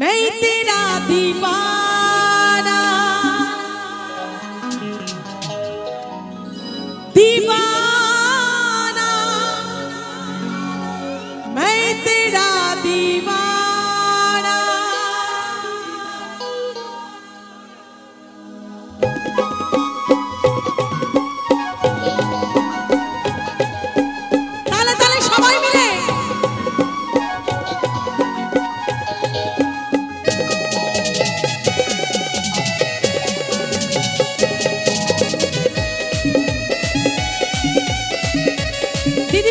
मैं तेरा दीवाना